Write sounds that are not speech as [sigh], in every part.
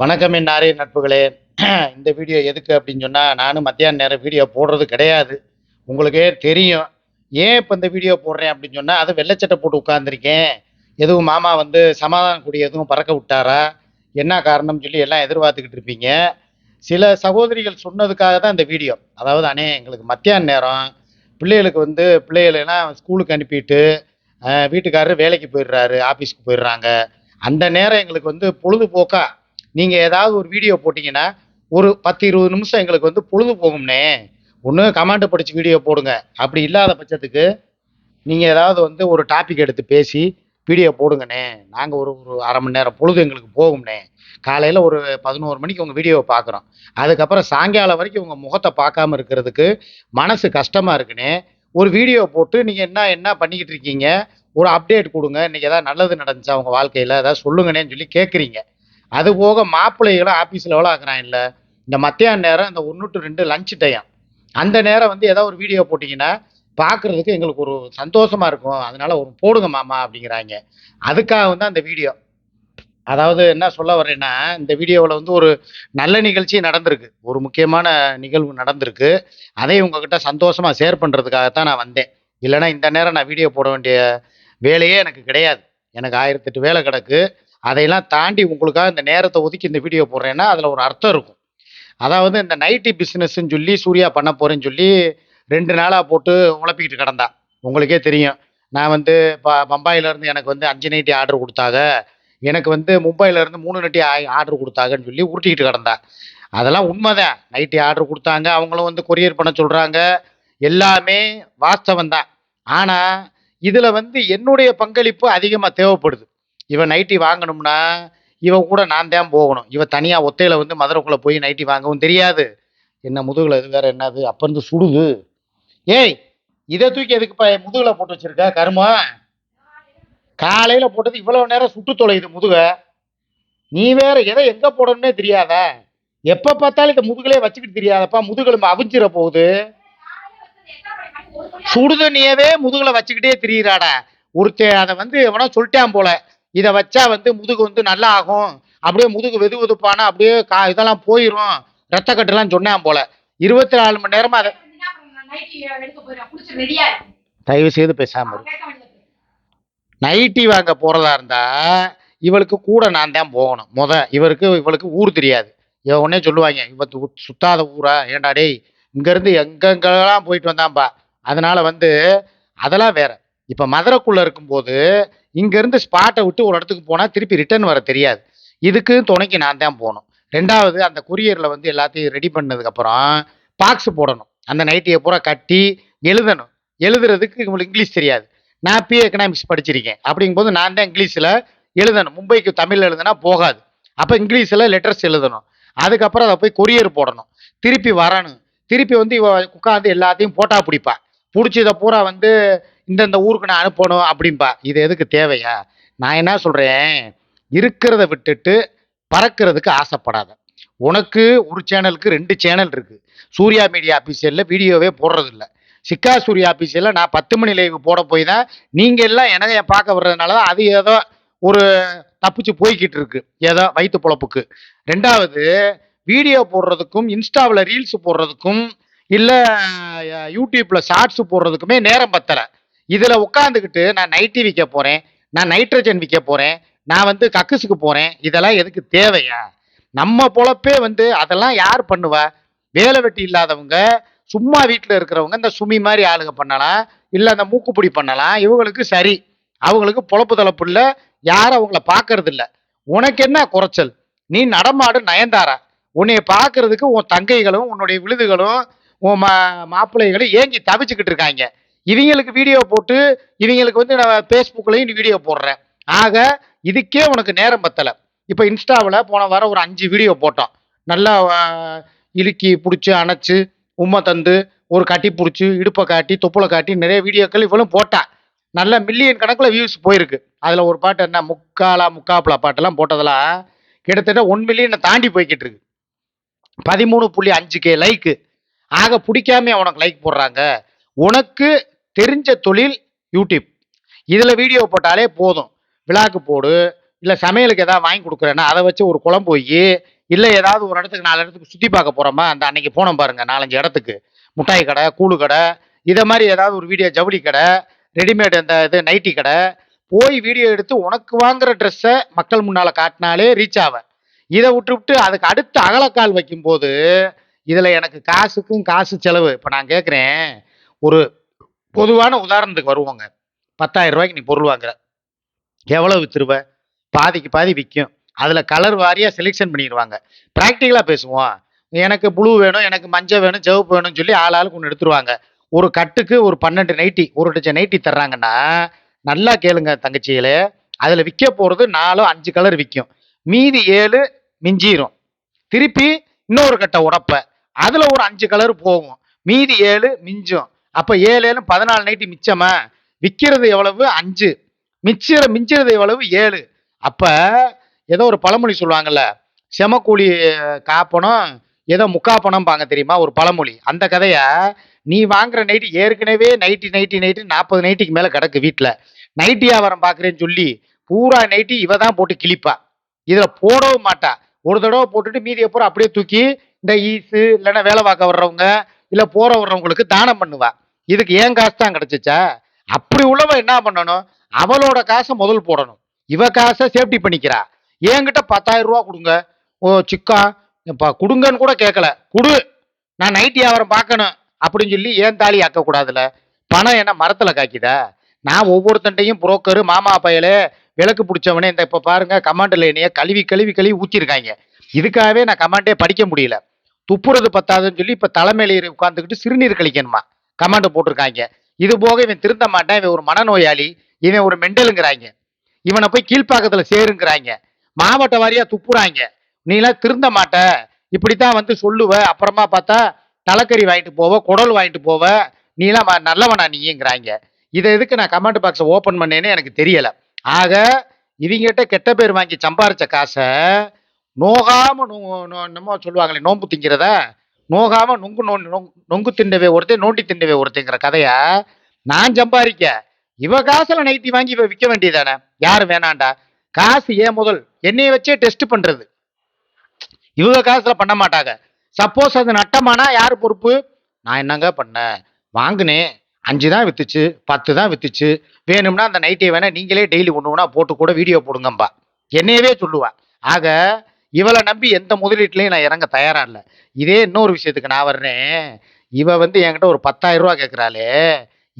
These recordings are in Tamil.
வணக்கம் என் நாரே நட்புகளே. [clears throat] இந்த வீடியோ எதுக்கு அப்படின்னு சொன்னால் நானும் மத்தியான நேரம் வீடியோ போடுறது கிடையாது. உங்களுக்கே தெரியும். ஏன் இப்போ இந்த வீடியோ போடுறேன் அப்படின்னு சொன்னால் அது வெள்ளைச்சட்டை போட்டு உட்காந்துருக்கேன் எதுவும் மாமா வந்து சமாதானம் கூடிய எதுவும் பறக்க விட்டாரா? என்ன காரணம்னு சொல்லி எல்லாம் எதிர்பார்த்துக்கிட்டு இருப்பீங்க. சில சகோதரிகள் சொன்னதுக்காக தான் இந்த வீடியோ. அதாவது அண்ணே எங்களுக்கு மத்தியான நேரம். பிள்ளைகளுக்கு வந்து பிள்ளைகளெல்லாம் ஸ்கூலுக்கு அனுப்பிட்டு வீட்டுக்காரர் வேலைக்கு போயிடுறாரு ஆஃபீஸ்க்கு போயிடுறாங்க. அந்த நேரம் எங்களுக்கு வந்து பொழுதுபோக்காக நீங்கள் ஏதாவது ஒரு வீடியோ போட்டிங்கன்னா ஒரு பத்து இருபது நிமிஷம் எங்களுக்கு வந்து பொழுது போகும்னே. ஒன்று கமெண்ட் படித்து வீடியோ போடுங்க. அப்படி இல்லாத பட்சத்துக்கு நீங்கள் ஏதாவது வந்து ஒரு டாபிக் எடுத்து பேசி வீடியோ போடுங்கண்ணே. நாங்கள் ஒரு ஒரு அரை மணி நேரம் பொழுது எங்களுக்கு போகும்ண்ணே காலையில் ஒரு பதினோரு மணிக்கு உங்கள் வீடியோவை பார்க்குறோம் அதுக்கப்புறம் சாயங்காலம் வரைக்கும் உங்கள் முகத்தை பார்க்காம இருக்கிறதுக்கு மனசு கஷ்டமாக இருக்குண்ணே. ஒரு வீடியோ போட்டு நீங்கள் என்ன என்ன பண்ணிக்கிட்டு இருக்கீங்க? ஒரு அப்டேட் கொடுங்க. இன்றைக்கி எதாவது நல்லது நடந்துச்சா உங்கள் வாழ்க்கையில்? ஏதாவது சொல்லுங்கண்ணேன்னு சொல்லி கேட்குறீங்க அது போக மாப்பிள்ளைகளும் ஆஃபீஸில் எவ்வளோ ஆக்குறான் இல்லை? இந்த மத்தியான நேரம் இந்த ஒன்று டு ரெண்டு லஞ்ச் டைம் அந்த நேரம் வந்து ஏதோ ஒரு வீடியோ போட்டிங்கன்னா பார்க்குறதுக்கு எங்களுக்கு ஒரு சந்தோஷமாக இருக்கும். அதனால் ஒரு போடுங்க மாமா அப்படிங்கிறாங்க. அதுக்காக வந்து அந்த வீடியோ அதாவது என்ன சொல்ல வரேன்னா இந்த வீடியோவில் வந்து ஒரு நல்ல நிகழ்ச்சி நடந்திருக்கு. ஒரு முக்கியமான நிகழ்வு நடந்திருக்கு. அதை உங்ககிட்ட சந்தோஷமாக ஷேர் பண்ணுறதுக்காகத்தான் நான் வந்தேன். இல்லைன்னா இந்த நேரம் நான் வீடியோ போட வேண்டிய வேலையே எனக்கு கிடையாது. எனக்கு ஆயிரத்தெட்டு வேலை கிடக்கு. அதையெல்லாம் தாண்டி உங்களுக்காக இந்த நேரத்தை ஒதுக்கி இந்த வீடியோ போடுறேன்னா அதில் ஒரு அர்த்தம் இருக்கும். அதாவது இந்த நைட்டி பிஸ்னஸ்ன்னு சொல்லி சூர்யா பண்ண போகிறேன்னு சொல்லி ரெண்டு நாளாக போட்டு உழப்பிக்கிட்டு கிடந்தா. உங்களுக்கே தெரியும். நான் வந்து இப்போ பம்பாயிலேருந்து எனக்கு வந்து அஞ்சு நைட்டி ஆர்டர் கொடுத்தாங்க. எனக்கு வந்து மும்பையிலேருந்து மூணு நைட்டி ஆர்டர் கொடுத்தாங்கன்னு சொல்லி உருட்டிக்கிட்டு கிடந்தா. அதெல்லாம் உண்மைதான். நைட்டி ஆர்டர் கொடுத்தாங்க. அவங்களும் வந்து கொரியர் பண்ண சொல்கிறாங்க எல்லாமே வாஸ்தவம் தான் ஆனால் இதில் வந்து என்னுடைய பங்களிப்பு அதிகமாக தேவைப்படுது. இவன் நைட்டி வாங்கணும்னா இவன் கூட நான் தான் போகணும். இவன் தனியாக ஒத்தையில் வந்து மதுரைக்குள்ளே போய் நைட்டி வாங்கவும் தெரியாது. என்ன முதுகில் இது வேற என்னது? அப்போ இருந்து சுடுது. ஏய் இதை தூக்கி எதுக்குப்பா முதுகில் போட்டு வச்சிருக்க கருமா? காலையில் போட்டது இவ்வளோ நேரம் சுட்டு தொலையுது முதுக. நீ வேற எதை எங்கே போடணும்னே தெரியாத. எப்போ பார்த்தாலும் இந்த முதுகலே வச்சுக்கிட்டு தெரியாதப்பா. முதுகெலும்பு அவிஞ்சிட போகுது. சுடுதண்ணியவே முதுகில் வச்சுக்கிட்டே திரியிறாடா. ஒருத்தன் அதை வந்து எவனோ சொல்லிட்டான் போல. இதை வச்சா வந்து முதுகு வந்து நல்லா ஆகும் அப்படியே முதுகு வெது வெதுப்பானா அப்படியே கா இதெல்லாம் போயிடும் ரத்த கட்டுலாம் சொன்னான் போல. இருபத்தி நாலு மணி நேரமா அதை தயவு செய்து பேசாம நைட்டி வாங்க போறதா இருந்தா இவளுக்கு கூட நான் தான் போகணும். முத இவருக்கு இவளுக்கு ஊர் தெரியாது. இவ உடனே சொல்லுவாங்க இவ சுத்தாத ஊரா? ஏன்டா டேய் இங்கேருந்து எங்கெங்கெல்லாம் போயிட்டு வந்தான்பா? அதனால வந்து அதெல்லாம் வேற. இப்போ மதுரைக்குள்ளே இருக்கும்போது இங்கேருந்து ஸ்பாட்டை விட்டு ஒரு இடத்துக்கு போனால் திருப்பி ரிட்டர்ன் வர தெரியாது. இதுக்கு துணைக்கு நான் தான் போகணும். ரெண்டாவது அந்த கொரியரில் வந்து எல்லாத்தையும் ரெடி பண்ணதுக்கப்புறம் பாக்ஸ் போடணும். அந்த நைட்டியை பூரா கட்டி எழுதணும். எழுதுறதுக்கு உங்களுக்கு இங்கிலீஷ் தெரியாது. நான் பிஏ எக்கனாமிக்ஸ் படிச்சிருக்கேன். அப்படிங்கும்போது நான் தான் இங்கிலீஷில் எழுதணும். மும்பைக்கு தமிழ் எழுதுனா போகாது. அப்போ இங்கிலீஷில் லெட்டர்ஸ் எழுதணும். அதுக்கப்புறம் அதை போய் கொரியர் போடணும். திருப்பி வரணும். திருப்பி வந்து இவ உட்காந்து எல்லாத்தையும் போட்டா பிடிப்பா. பிடிச்சதை பூரா வந்து இந்தந்த ஊருக்கு நான் அனுப்பணும் அப்படிம்பா. இது எதுக்கு தேவையா? நான் என்ன சொல்கிறேன் இருக்கிறத விட்டுட்டு பறக்கிறதுக்கு ஆசைப்படாத. உனக்கு ஒரு சேனலுக்கு ரெண்டு சேனல் இருக்குது சூர்யா மீடியா அஃபீஷியலில் வீடியோவே போடுறதில்ல. சிக்கா சூர்யா ஆஃபீஸில் நான் பத்து மணி லைவ் போட போய் தான் நீங்கள் எல்லாம் எனக்கு பார்க்க வர்றதுனால தான் அது ஏதோ ஒரு தப்பிச்சு போய்கிட்டு இருக்கு. ஏதோ வயிற்று பொழப்புக்கு. ரெண்டாவது வீடியோ போடுறதுக்கும் இன்ஸ்டாவில் ரீல்ஸ் போடுறதுக்கும் இல்லை யூடியூப்பில் ஷார்ட்ஸ் போடுறதுக்குமே நேரம் பத்தலை. இதில் உட்காந்துக்கிட்டு நான் நைட்டி விற்க போகிறேன் நான் நைட்ரஜன் விற்க போகிறேன் நான் வந்து கக்குஸுக்கு போகிறேன் இதெல்லாம் எதுக்கு தேவையா? நம்ம பொழப்பே வந்து அதெல்லாம் யார் பண்ணுவா? வேலை வெட்டி இல்லாதவங்க சும்மா வீட்டில் இருக்கிறவங்க இந்த சுமி மாதிரி ஆளுங்க பண்ணலாம் இல்லை அந்த மூக்குப்பிடி பண்ணலாம் இவங்களுக்கு சரி. அவங்களுக்கு பொழப்பு தளப்பு இல்லை யாரும் அவங்கள பார்க்கறது இல்லை. உனக்கு என்ன குறைச்சல்? நீ நடமாடு நயன்தாரா? உன்னைய பார்க்கறதுக்கு உன் தங்கைகளும் உன்னுடைய விழுதுகளும் உன் மா மாப்பிள்ளைகளும் ஏங்கி தவிச்சுக்கிட்டு இருக்காங்க. இவங்களுக்கு வீடியோ போட்டு இவங்களுக்கு வந்து நான் ஃபேஸ்புக்லேயும் வீடியோ போடுறேன். ஆக இதுக்கே உனக்கு நேரம் பத்தலை. இப்போ இன்ஸ்டாவில் போன வாரம் ஒரு அஞ்சு வீடியோ போட்டோம் நல்லா இழுக்கி பிடிச்சி அணைச்சு உம்மை தந்து ஒரு கட்டி பிடிச்சி இடுப்பை காட்டி தொப்புளை காட்டி நிறைய வீடியோக்கள் இவ்வளோ போட்டா. நல்ல மில்லியன் கணக்கில் வியூஸ் போயிருக்கு. அதில் ஒரு பாட்டு என்ன? முக்காலா முக்காப்புலா பாட்டெல்லாம் போட்டதெல்லாம் கிட்டத்தட்ட ஒன் மில்லியனை தாண்டி போய்கிட்டு இருக்கு. பதிமூணு புள்ளி அஞ்சு கே லைக்கு ஆக பிடிக்காம உனக்கு லைக் போடுறாங்க. உனக்கு தெரிஞ்ச தொழில் யூடியூப். இதில் வீடியோ போட்டாலே போதும். விழாக்கு போடு இல்லை சமையலுக்கு எதாவது வாங்கி கொடுக்குறேன்னா அதை வச்சு ஒரு குழம்பு போய் இல்லை ஏதாவது ஒரு இடத்துக்கு நாலு இடத்துக்கு சுற்றி பார்க்க போகிறோமா அந்த அன்னைக்கு போனோம் பாருங்கள் நாலஞ்சு இடத்துக்கு. முட்டாய் கடை கூழு கடை இதை மாதிரி ஏதாவது ஒரு வீடியோ ஜவுளி கடை ரெடிமேட் அந்த இது நைட்டி கடை. போய் வீடியோ எடுத்து உனக்கு வாங்குற ட்ரெஸ்ஸை மக்கள் முன்னால் காட்டினாலே ரீச் ஆவேன் இதை விட்டுவிட்டு அதுக்கு அடுத்து அகலக்கால் வைக்கும்போது இதில் எனக்கு காசுக்கும் காசு செலவு. இப்போ நான் கேட்குறேன் ஒரு பொதுவான உதாரணத்துக்கு வருவோங்க. பத்தாயிரம் ரூபாய்க்கு நீ பொருள் வாங்குற. எவ்வளோ விற்றுருவ பாதிக்கு பாதி விற்கும் அதில் கலர் வாரியாக செலெக்ஷன் பண்ணிடுவாங்க ப்ராக்டிக்கலாக பேசுவோம். எனக்கு ப்ளூ வேணும் எனக்கு மஞ்சள் வேணும் சிவப்பு வேணும்னு சொல்லி ஆள் ஆளுக்கு ஒன்று எடுத்துருவாங்க. ஒரு கட்டுக்கு ஒரு பன்னெண்டு நைட்டி ஒரு டஜன் நைட்டி தர்றாங்கன்னா நல்லா கேளுங்க தங்கச்சிகளே. அதில் விற்க போகிறது நாலோ அஞ்சு கலர் விற்கும் மீதி ஏழு மிஞ்சிரும். திருப்பி இன்னொரு கட்டை உடப்ப. அதில் ஒரு அஞ்சு கலர் போகும். மீதி ஏழு மிஞ்சும். அப்போ ஏழு பதினாலு நைட்டு மிச்சமா? விற்கிறது எவ்வளவு? அஞ்சு. மிச்சிற மிஞ்சிறது எவ்வளவு? ஏழு. அப்போ ஏதோ ஒரு பழமொழி சொல்லுவாங்கல்ல செமக்கூலி காப்பணம் ஏதோ முக்காப்பணம் பாங்க தெரியுமா? ஒரு பழமொழி. அந்த கதையை நீ வாங்குற நைட்டு ஏற்கனவே நைட்டி நைட்டி நைட்டு நாற்பது நைட்டிக்கு மேலே கிடக்கு வீட்டில் நைட்டி வியாபாரம் பார்க்குறேன்னு சொல்லி பூரா நைட்டி இவ தான் போட்டு கிழிப்பா. இதில் போடவும் மாட்டா. ஒரு தடவை போட்டுட்டு மீதியை பூரா அப்படியே தூக்கி இந்த ஈஸு இல்லைன்னா வேலை பார்க்க வர்றவங்க இல்லை போகிற வர்றவங்களுக்கு தானம் பண்ணுவா. இதுக்கு ஏன் காசு தான் கிடைச்சிச்சா? அப்படி உள்ளவ என்ன பண்ணணும்? அவளோட காசை முதல் போடணும். இவ காசை சேஃப்டி பண்ணிக்கிறா. என்கிட்ட பத்தாயிரம் ரூபா கொடுங்க. ஓ சிக்கா இப்போ கொடுங்கன்னு கூட கேட்கல குடு. நான் நைட் வியாபாரம் பார்க்கணும். அப்படின்னு சொல்லி ஏன் தாலி ஆக்கக்கூடாதுல? பணம் என்ன மரத்தில் காய்க்குதா? நான் ஒவ்வொருத்தன்ட்டையும் புரோக்கரு மாமா பயலே விளக்கு பிடிச்சவனே இந்த இப்போ பாருங்க கமாண்ட் லைனையே கழுவி கழுவி கழுவி ஊற்றிருக்காங்க இதுக்காகவே நான் கமாண்டே படிக்க முடியல. துப்புறது பத்தாதுன்னு சொல்லி இப்போ தலைமையில உட்காந்துக்கிட்டு சிறுநீர் கழிக்கணுமா? கமாண்டு போட்டிருக்காங்க. இது போக இவன் திருந்த மாட்டான். இவன் ஒரு மனநோயாளி. இவன் ஒரு மெண்டலுங்கிறாங்க. இவனை போய் கீழ்ப்பாக்கத்தில் சேருங்கிறாங்க. மாவட்ட வாரியா துப்புறாங்க. நீலாம் திருந்த மாட்ட. இப்படித்தான் வந்து சொல்லுவ. அப்புறமா பார்த்தா தலைக்கறி வாங்கிட்டு போவ குடல் வாங்கிட்டு போவ. நீலாம் ம- நல்லவனா நீங்கிறாங்க இதை எதுக்கு நான் கமெண்ட் பாக்ஸை ஓப்பன் பண்ணேன்னு எனக்கு தெரியல. ஆக இவங்கிட்ட கெட்ட பேர் வாங்கி சம்பாரிச்ச காசை நோகாம நோ- என்னமோ சொல்லுவாங்களே நோம்பு திங்கிறத நோகாம நொங்கு நோ நொங்கு- திண்டவே ஒருத்தன் நோண்டி திண்டவே ஒருத்தங்கிற கதையா நான் சம்பாதிக்க. இவ காசுல நைட்டி வாங்கி இவ விற்க வேண்டியதானே? யாரு வேணாண்டா? காசு ஏன் முதல்? என்னைய வச்சே டெஸ்ட் பண்றது. இவங்க காசுல பண்ண மாட்டாங்க. சப்போஸ் அது நட்டமானா யார் பொறுப்பு? நான் என்னங்க பண்ணேன்? வாங்கினேன். அஞ்சு தான் வித்துச்சு பத்து தான் வித்துச்சு. வேணும்னா அந்த நைட்டியை வேணா நீங்களே டெய்லி ஒன்று ஒன்றா போட்டு கூட வீடியோ போடுங்கம்பா. என்னையவே சொல்லுவா. ஆக இவளை நம்பி எந்த முதலீட்டுலையும் நான் இறங்க தயாரா இல்லை. இதே இன்னொரு விஷயத்துக்கு நான் வர்றேன். இவ வந்து என்கிட்ட ஒரு பத்தாயிரம் ரூபா கேட்குறாளே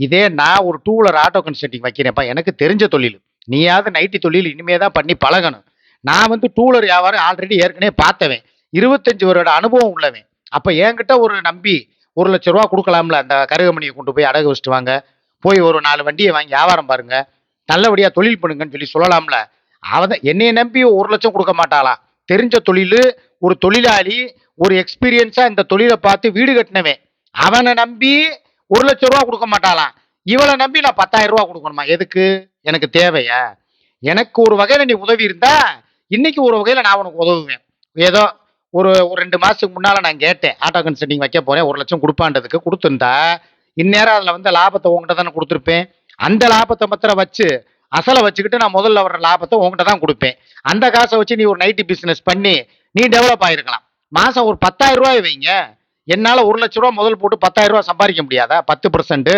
இதே நான் ஒரு டூ வீலர் ஆட்டோ கன்சல்டிங் வைக்கிறேன்ப்பா. எனக்கு தெரிஞ்ச தொழில். நீயாவது நைட்டி தொழில் இனிமே தான் பண்ணி பழகணும். நான் வந்து டூ வீலர் வியாபாரம் ஆல்ரெடி ஏற்கனவே பார்த்தவன். இருபத்தஞ்சு வருட அனுபவம் உள்ளவன். அப்போ என்கிட்ட ஒரு நம்பி ஒரு லட்ச ரூபா கொடுக்கலாம்ல. அந்த கருகமணியை கொண்டு போய் அடகு வச்சுட்டு வாங்க. போய் ஒரு நாலு வண்டியை வாங்கி வியாபாரம் பாருங்க. நல்லபடியாக தொழில் பண்ணுங்கன்னு சொல்லி சொல்லலாம்ல. அவன் என்னையை நம்பி ஒரு லட்சம் கொடுக்க மாட்டாளாம் தெரிஞ்ச தொழில் ஒரு தொழிலாளி ஒரு எக்ஸ்பீரியன்ஸாக இந்த தொழிலை பார்த்து வீடு கட்டினவன். அவனை நம்பி ஒரு லட்சம் ரூபா கொடுக்க மாட்டாளாம். இவளை நம்பி நான் பத்தாயிரம் ரூபா கொடுக்கணுமா? எதுக்கு? எனக்கு தேவையா? எனக்கு ஒரு வகையில் நீ உதவி இருந்தா இன்னைக்கு ஒரு வகையில் நான் உனக்கு உதவுவேன். ஏதோ ஒரு ஒரு ரெண்டு மாதத்துக்கு முன்னால் நான் கேட்டேன். ஆட்டோ கன்சல்டிங் வைக்க போகிறேன் ஒரு லட்சம் கொடுப்பான்றதுக்கு கொடுத்துருந்தா இந்நேரம் அதில் வந்து லாபத்தை உங்கள்கிட்ட தானே கொடுத்துருப்பேன். அந்த லாபத்தை மாத்திரம் வச்சு அசலை வச்சுக்கிட்டு நான் முதல்ல வர்ற லாபத்தை உங்ககிட்ட தான் கொடுப்பேன். அந்த காசை வச்சு நீ ஒரு நைட்டி பிஸ்னஸ் பண்ணி நீ டெவலப் ஆகிருக்கலாம் மாதம் ஒரு பத்தாயிரம் ரூபாய் வைங்க. என்னால் ஒரு லட்ச ரூபா முதல் போட்டு பத்தாயிரம் ரூபா சம்பாதிக்க முடியாதா? பத்து பர்சன்ட்டு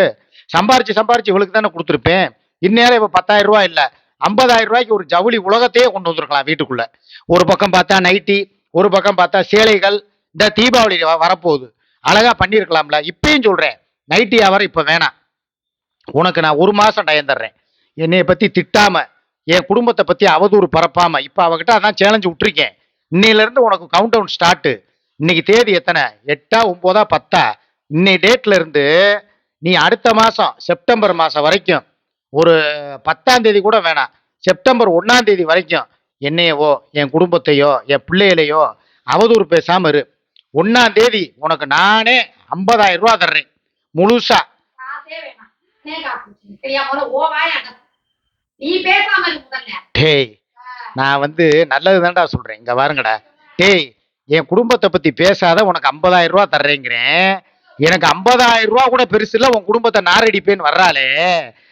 சம்பாரிச்சு சம்பாரிச்சு இவளுக்கு தானே கொடுத்துருப்பேன். இந்நேரம் இப்போ பத்தாயிரம் ரூபா இல்லை. ஐம்பதாயிரம் ரூபாய்க்கு ஒரு ஜவுளி உலகத்தையே கொண்டு வந்திருக்கலாம் வீட்டுக்குள்ள. ஒரு பக்கம் பார்த்தா நைட்டி ஒரு பக்கம் பார்த்தா சேலைகள். இந்த தீபாவளி வரப்போகுது. அழகா பண்ணியிருக்கலாம்ல. இப்பயும் சொல்றேன். நைட்டி வியாபாரம் இப்போ வேணாம். உனக்கு நான் ஒரு மாசம் டயம் தர்றேன். என்னைய பத்தி திட்டாம என் குடும்பத்தை பத்தி அவதூறு பரப்பாம இப்ப அவகிட்ட அதான் சேலஞ்சு விட்டுருக்கேன் இன்னையில இருந்து உனக்கு கவுண்ட் டவுன் ஸ்டார்ட் இன்னைக்கு தேதி எத்தனை? எட்டா ஒன்பதா பத்தா? இன்னை டேட்ல இருந்து நீ அடுத்த மாசம் செப்டம்பர் மாசம் வரைக்கும் ஒரு பத்தாம் தேதி கூட வேணாம். செப்டம்பர் ஒன்னாம் தேதி வரைக்கும் என்னையவோ என் குடும்பத்தையோ என் பிள்ளைகளையோ அவதூறு பேசாம இரு. ஒன்னாம் தேதி உனக்கு நானே ஐம்பதாயிரம் ரூபா தர்றேன். முழுசா. டேய் நான் வந்து நல்லது தான்டா சொல்றேன். இங்க பாருங்கடா. டேய் என் குடும்பத்தை பத்தி பேசாத உனக்கு ஐம்பதாயிரம் ரூபா தர்றேங்கிறேன். எனக்கு ஐம்பதாயிரம் ரூபா கூட பெருசு இல்ல உன் குடும்பத்தை நாரடிப்பேன்னு வர்றாளே.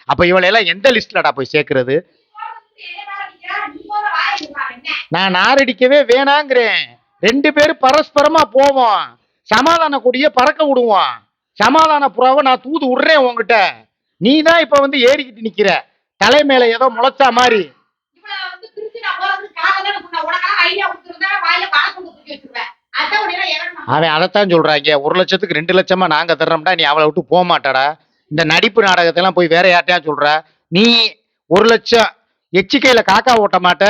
அப்ப இவளை எல்லாம் எந்த லிஸ்ட்லடா போய் சேர்க்கறது? நான் நாரடிக்கவே வேணாங்கிறேன். ரெண்டு பேரும் பரஸ்பரமா போவோம். சமாதான கொடிய பறக்க விடுவோம். சமாதான புறாவை நான் தூது விடுறேன் உங்ககிட்ட நீ தான் இப்ப வந்து ஏறிக்கிட்டு நிக்கிற. தலை மேல ஏதோ முளைச்சா மாதிரி. அவன் அதைத்தான் சொல்றாங்க. ஒரு லட்சத்துக்கு ரெண்டு லட்சமா நாங்க தர்றோம்டா நீ அவளை விட்டு போக மாட்டாடா. இந்த நடிப்பு நாடகத்தெல்லாம் போய் வேற யார்ட்டையா சொல்ற? நீ ஒரு லட்சம் எச்சிக்கையில காக்கா ஓட்ட மாட்ட.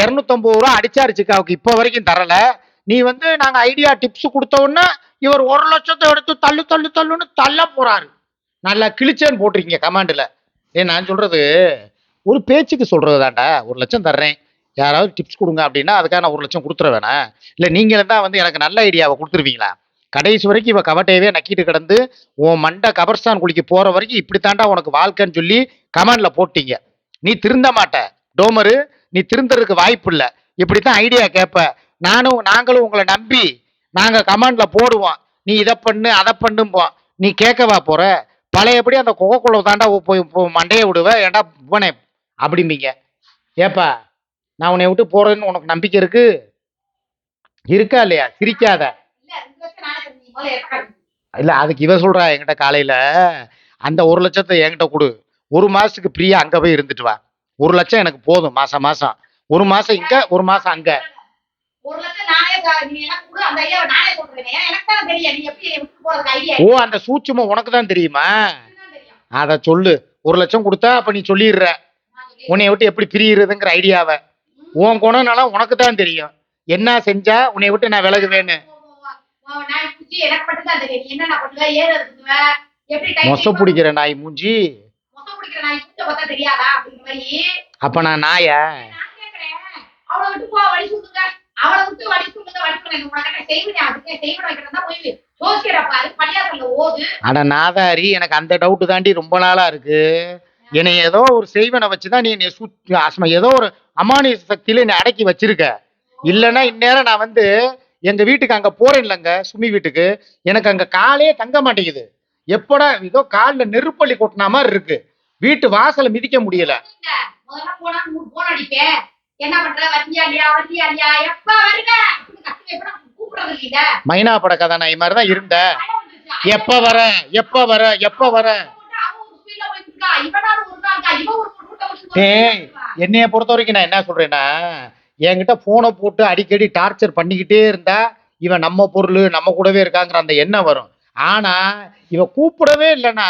இரநூத்தம்பது ரூபா அடிச்சாரு சிக்காவுக்கு இப்போ வரைக்கும் தரல. நீ வந்து நாங்க ஐடியா டிப்ஸ் கொடுத்த உடனே இவர் ஒரு லட்சத்தை எடுத்து தள்ளு தள்ளு தள்ளுன்னு தள்ள போறாரு. நல்லா கிழிச்சேன்னு போட்டிருக்கீங்க கமாண்டில் ஏ நான் சொல்கிறது ஒரு பேச்சுக்கு சொல்கிறது தாண்டா ஒரு லட்சம் தர்றேன். யாராவது டிப்ஸ் கொடுங்க அப்படின்னா அதுக்காக நான் ஒரு லட்சம் கொடுத்துற வேணாம் இல்லை நீங்களும் தான் வந்து எனக்கு நல்ல ஐடியாவை கொடுத்துருவீங்களா? கடைசி வரைக்கும் இவன் கவட்டையவே நக்கிட்டு கிடந்து உன் மண்டை கபர்ஸ்தான் குளிக்க போகிற வரைக்கும் இப்படி தாண்டா உனக்கு வாழ்க்கைன்னு சொல்லி கமெண்டில் போட்டீங்க. நீ திருந்த மாட்ட. டோமரு நீ திருந்தறதுக்கு வாய்ப்பு இல்லை. இப்படித்தான் ஐடியா கேட்ப நானும் நாங்களும் உங்களை நம்பி நாங்கள் கமெண்டில் போடுவோம். நீ இதை பண்ணு அதை பண்ணும்போம் நீ கேட்கவா போகிற பழையபடி அந்த குகைக்குள்ள தாண்டா போய் மண்டையை விடுவேன் ஏன்டா போனே அப்படிம்பீங்க. ஏப்பா நான் உன்னை விட்டு போறேன்னு உனக்கு நம்பிக்கை இருக்கு? இருக்கா இல்லையா? சிரிக்காத. இல்ல இல்ல அதுக்கு இவ சொல்றா என்கிட்ட காலையில அந்த ஒரு லட்சத்தை என்கிட்ட கொடு. ஒரு மாசத்துக்கு பிரியா அங்க போய் இருந்துட்டு வா. ஒரு லட்சம் எனக்கு போதும் மாசம் மாசம். ஒரு மாசம் இங்க ஒரு மாசம் அங்க. ஒரு லட்சம் நானே நீ எனக்கு கொடு அந்த ஐடியாவை நானே சொல்றேன் எனக்கு தான் தெரியும். நீ எப்படி விட்டு போறதுக்கு ஐடியா ஓ அந்த சூட்சுமம் உனக்கு தான் தெரியுமா? அத சொல்லு. ஒரு லட்சம் கொடுத்தா அப்ப நீ சொல்லிடுற. உன்னை விட்டு எப்படி பிரியுறதுங்கிற ஐடியாவை. உன் குணம்னால உனக்கு தான் தெரியும். என்ன செஞ்சா உன்னை விட்டு நான் விலகுவேன்னு. மொச பிடிக்கிற நாய் மூஞ்சி. அப்ப நான் நாயா? அவளை விட்டு போ வழி சொல்லுங்க அவளை விட்டு வழி சொல்லுங்க வழி சொல்லுங்க உனக்கு செய்வனே அதுக்கு செய்வன வைக்கிறதா போய் ஜோசியரை பாரு பள்ளியாசல்ல ஓது. அட நாதாரி எனக்கு அந்த டவுட்டு தாண்டி ரொம்ப நாளா இருக்கு. என்னை ஏதோ ஒரு செய்வனை வச்சுதான் நீ என்னை சுத் அஸ்ம ஏதோ ஒரு அமானுஷ சக்தியில என்னை அடக்கி வச்சிருக்க. இல்லைன்னா இந்நேரம் நான் வந்து எங்க வீட்டுக்கு அங்க போறேன் இல்லைங்க சுமி வீட்டுக்கு எனக்கு அங்க காலே தங்க மாட்டேங்குது. எப்படா ஏதோ காலில் நெருப்பள்ளி கொட்டின மாதிரி இருக்கு. வீட்டு வாசலை மிதிக்க முடியல. போனா போன் அடிப்பேன் என்ன பண்ற? வண்டியா இல்லையா? எப்ப கூப்பிடுறது மைனா பட கதை நான் மாதிரி தான் இருந்த. எப்ப வர? எப்ப வர? எப்ப வர? ஏய் என்னைய பொறுத்த வரைக்கும் நான் என்ன சொல்றேன்னா என்கிட்ட போனை போட்டு அடிக்கடி டார்ச்சர் பண்ணிக்கிட்டே இருந்தா இவன் நம்ம பொருள் நம்ம கூடவே இருக்காங்கிற அந்த எண்ணம் வரும். ஆனா இவ கூப்பிடவே இல்லைன்னா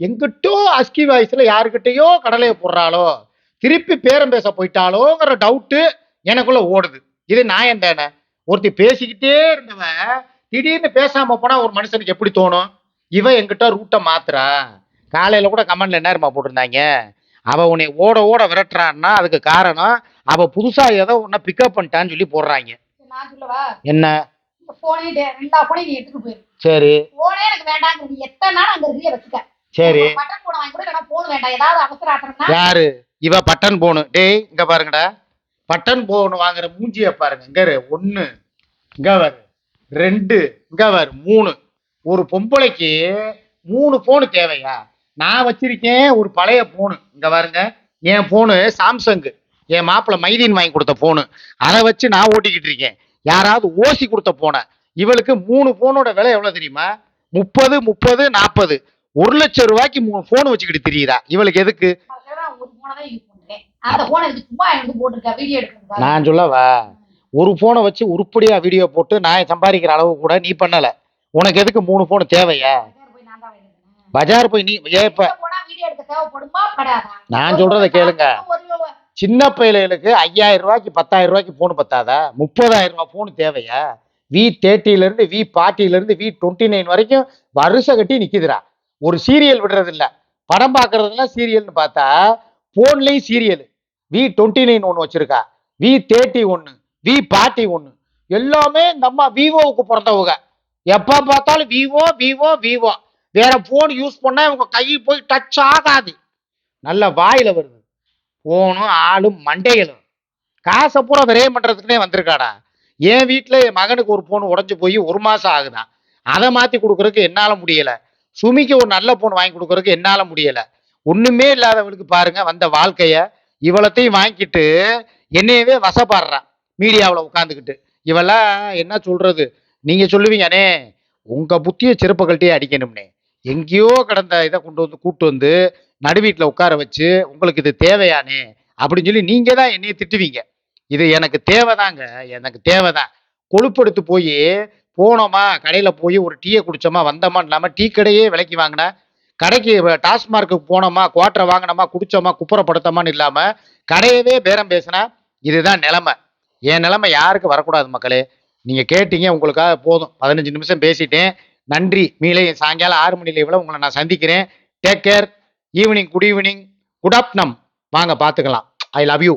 எங்கிட்டோ அஸ்கி வாய்ஸ்ல யாருக்கிட்டயோ கடலையை போடுறாளோ. திருப்பி பேரம் பேச போயிட்டாலோங்கிற டவுட்டு எனக்குள்ள ஓடுது. இது நான் தானே ஒருத்தி பேசிக்கிட்டே இருந்தவன் திடீர்னு பேசாம போனா ஒரு மனுஷனுக்கு எப்படி தோணும்? இவன் என்கிட்ட ரூட்டை மாத்துறா. காலையில கூட கமெண்ட்ல என்ன போட்டிருந்தாங்க? அவ உன்னை ஓட ஓட விரட்டுறான்னா அதுக்கு காரணம் அவ புதுசா ஏதோ உன்னை பிக்கப் பண்ணிட்டான்னு சொல்லி போடுறாங்க. என்ன? சரி. எனக்கு வேண்டாங்க நீ எத்தனை நாள் அங்க வச்சுக்க. சரி. பட்டன் போன வாங்கி கூட இல்லைன்னா போன் வேண்டாம். ஏதாவது அவசர ஆத்திரம்னா யாரு? இவ பட்டன் போனு. டேய் இங்க பாருங்கடா. பட்டன் போன் வாங்குற மூஞ்சிய பாருங்க. இங்க இரு. ஒண்ணு. இங்க வரு. ரெண்டு. இங்க வரு. மூணு. ஒரு பொம்பளைக்கு மூணு போனு தேவையா? நான் வச்சிருக்கேன் ஒரு பழைய போனு இங்க பாருங்க. என் போனு சாம்சங் என் மாப்பிள்ளை மைதீன் வாங்கி கொடுத்த போனு அதை வச்சு நான் ஓட்டிக்கிட்டு இருக்கேன். யாராவது ஓசி கொடுத்த போன இவளுக்கு மூணு போனோட விலை எவ்வளவு தெரியுமா? முப்பது முப்பது நாற்பது ஒரு லட்சம் ரூபாய்க்கு மூணு போன் வச்சுக்கிட்டு தெரியுதா இவளுக்கு எதுக்கு? நான் சொல்லவா? ஒரு போனை வச்சு உருப்படியா வீடியோ போட்டு நான் சம்பாதிக்கிற அளவு கூட நீ பண்ணல. உனக்கு எதுக்கு மூணு போன் தேவையா? பஜார் போய் நீ படாதா? நான் சொல்றத கேளுங்க. சின்ன பையலுக்கு ஐயாயிரம் ரூபாய்க்கு பத்தாயிரம் ரூபாய்க்கு போன் பத்தாதா? முப்பதாயிரம் ரூபாய் போன் தேவையா? வி தேர்ட்டில இருந்து வி பார்ட்டில இருந்து வி டுவெண்ட்டி நைன் வரைக்கும் வருஷம் கட்டி நிக்குதுடா. ஒரு சீரியல் விடுறதில்ல. படம் பார்க்கறதுலாம் சீரியல்னு பார்த்தா ஃபோன்லேயும் சீரியல் வி டுவெண்ட்டி நைன் ஒன்று வச்சுருக்கா. வி தேர்ட்டி ஒன்று வி பார்ட்டி ஒன்று எல்லாமே நம்ம விவோவுக்கு பிறந்தவங்க. எப்போ பார்த்தாலும் விவோ விவோ விவோ வேற ஃபோன் யூஸ் பண்ணால் இவங்க கை போய் டச் ஆகாது. நல்ல வாயில் வருது. ஃபோனும் ஆளும் மண்டைகளும் காசை பூரா விரயம் பண்ணுறதுக்குனே வந்திருக்காடா. என் வீட்டில் என் மகனுக்கு ஒரு ஃபோன் உடஞ்சு போய் ஒரு மாதம் ஆகுதான். அதை மாற்றி கொடுக்குறதுக்கு என்னால் முடியலை. சுமிக்கு ஒரு நல்ல போன் வாங்கி கொடுக்கறதுக்கு என்னால் முடியலை. ஒன்றுமே இல்லாதவளுக்கு பாருங்க வந்த வாழ்க்கையை இவ்வளத்தையும் வாங்கிட்டு என்னையவே வசப்படுறான் மீடியாவில் உட்காந்துக்கிட்டு இவெல்லாம் என்ன சொல்கிறது நீங்கள் சொல்லுவீங்கண்ணே உங்கள் புத்தியை புத்திய அடிக்கணும்னே. எங்கேயோ கடந்த இதை கொண்டு வந்து கூட்டு வந்து நடுவீட்டில் உட்கார வச்சு உங்களுக்கு இது தேவையானே? அப்படின்னு சொல்லி நீங்கள் தான் என்னைய திட்டுவீங்க. இது எனக்கு தேவைதாங்க எனக்கு தேவைதான். கொழுப்படுத்து போய் போனோமா கடையில் போய் ஒரு டீயை குடித்தோமா வந்தோமா இல்லாமல் டீ கடையே விலைக்கு வாங்கினேன் கடைக்கு டாஸ்மார்க்குக்கு போனோமா குவாட்டரை வாங்கினோமா குடித்தோமா குப்புறப்படுத்தோமான்னு இல்லாமல் கடையவே பேரம் பேசினா. இதுதான் நிலமை. என் நிலமை யாருக்கு வரக்கூடாது மக்களே. நீங்கள் கேட்டீங்க உங்களுக்காக போதும். பதினஞ்சு நிமிஷம் பேசிட்டேன். நன்றி. மீளே சாயங்காலம் ஆறு மணி லைவில் உங்களை நான் சந்திக்கிறேன். Take care evening good evening good ஆப்னம் வாங்க பார்த்துக்கலாம். I love you